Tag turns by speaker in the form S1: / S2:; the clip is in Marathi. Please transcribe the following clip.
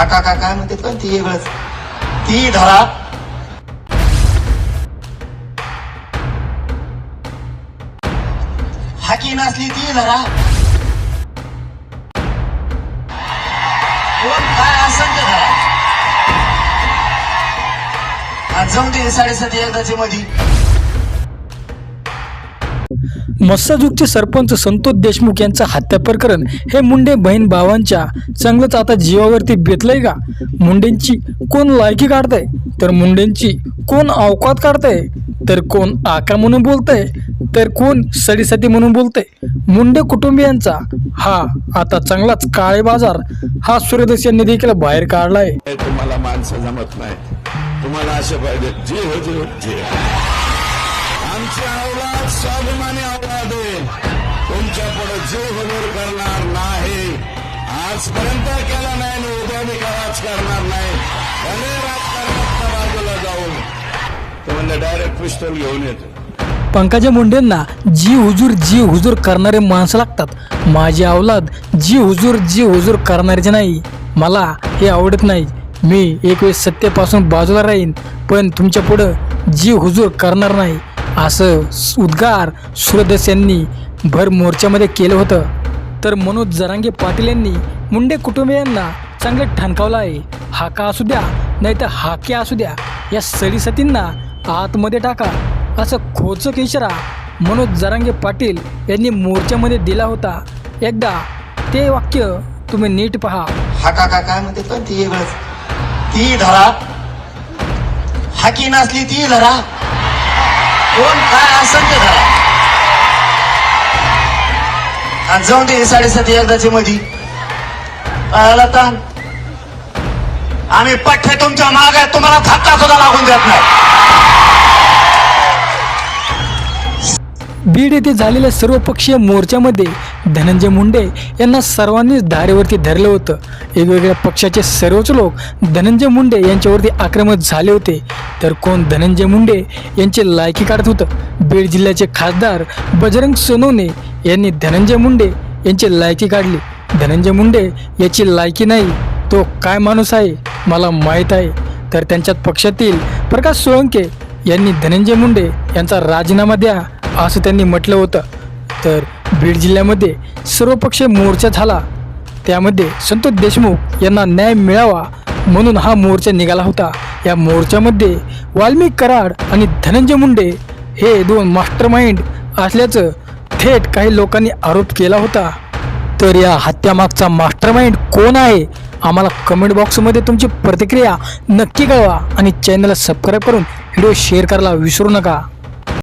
S1: ठाका का काय म्हणते पण ती वेगळंच. ती धरा. हाकी नसली ती धरा. कोण काय असेल ते धरा. आणि जाऊन दे साडेसाती एकदाची मधी.
S2: मस्साजूकचे सरपंच संतोष देशमुख यांचं हत्या प्रकरण हे मुंडे बहीण भावांच्या चांगलंच आता जीवावरती बेतलंय का? मुंडेंची कोण लायकी काढतंय? तर मुंडेंची कोण अवकात काढतंय? तर कोण आका म्हणून बोलतंय? तर कोण सडीसाठी म्हणून बोलतंय? मुंडे कुटुंबियांचा हा आता चांगलाच काळे बाजार. हा सूर्यदेश यांनी देखील बाहेर काढलाय.
S3: तुम्हाला माणसं जमत नाही तुम्हाला असे पाहिजे जे हो जे हो, जे स्वाभिमानी आवाज आहे तुमच्यापुढे जीव हजर करणार नाही. आजपर्यंत केला नाही आणि उद्या मी कराच करणार नाही. भले राजकारणाच्या बाजूला जाऊन. ते म्हणले डायरेक्ट पिस्तोल घेऊन येतो.
S2: पंकजा मुंडेंना जी हुजूर जी हुजूर करणारे माणसं लागतात. माझी अवलाद जी हुजूर जी हुजूर करणारेचे नाही. मला हे आवडत नाही. मी एक वेळेस सत्तेपासून बाजूला राहीन पण तुमच्या पुढं जी हुजूर करणार नाही असं उद्गार सुरदेश यांनी भर मोर्चामध्ये केलं होतं. तर मनोज जरांगे पाटील यांनी मुंडे कुटुंबियांना चांगलं ठणकावलं आहे. हाका असू द्या नाही तर हाके असू द्या या सडीसतींना आतमध्ये टाका असं खोचक इशारा मनोज जरांगे पाटील यांनी मोर्चामध्ये दिला होता. एकदा ते वाक्य तुम्ही नीट पहा.
S1: हाका का काय म्हणते पण ती वेगळंच. ती धरा. हाकी नसली ती धरा. कोण काय असेल ते आणि जाऊन दे साडेसात एकदाची मधी. कळाला ताण. आम्ही पठ्ठे तुमच्या माग आहे तुम्हाला थक्का सुद्धा लागून देत नाही.
S2: बीड येथे झालेल्या सर्वपक्षीय मोर्चामध्ये धनंजय मुंडे यांना सर्वांनीच धारेवरती धरलं होतं. वेगवेगळ्या पक्षाचे सर्वच लोक धनंजय मुंडे यांच्यावरती आक्रमक झाले होते. तर कोण धनंजय मुंडे यांचे लायकी काढत होतं? बीड जिल्ह्याचे खासदार बजरंग सोनवणे यांनी धनंजय मुंडे यांची लायकी काढली. धनंजय मुंडे याची लायकी नाही तो काय माणूस आहे मला माहीत आहे. तर त्यांच्यात पक्षातील प्रकाश सोळंके यांनी धनंजय मुंडे यांचा राजीनामा द्या असं त्यांनी म्हटलं होतं. तर बीड जिल्ह्यामध्ये सर्वपक्षीय मोर्चा झाला. त्यामध्ये संतोष देशमुख यांना न्याय मिळावा म्हणून हा मोर्चा निघाला होता. या मोर्चामध्ये वाल्मिक कराड आणि धनंजय मुंडे हे दोन मास्टर माइंड असल्याचं थेट काही लोकांनी आरोप केला होता. तर या हत्यामागचा मास्टर माइंड कोण आहे? आम्हाला कमेंट बॉक्समध्ये तुमची प्रतिक्रिया नक्की कळवा आणि चॅनलला सबस्क्राईब करून व्हिडिओ शेअर करायला विसरू नका.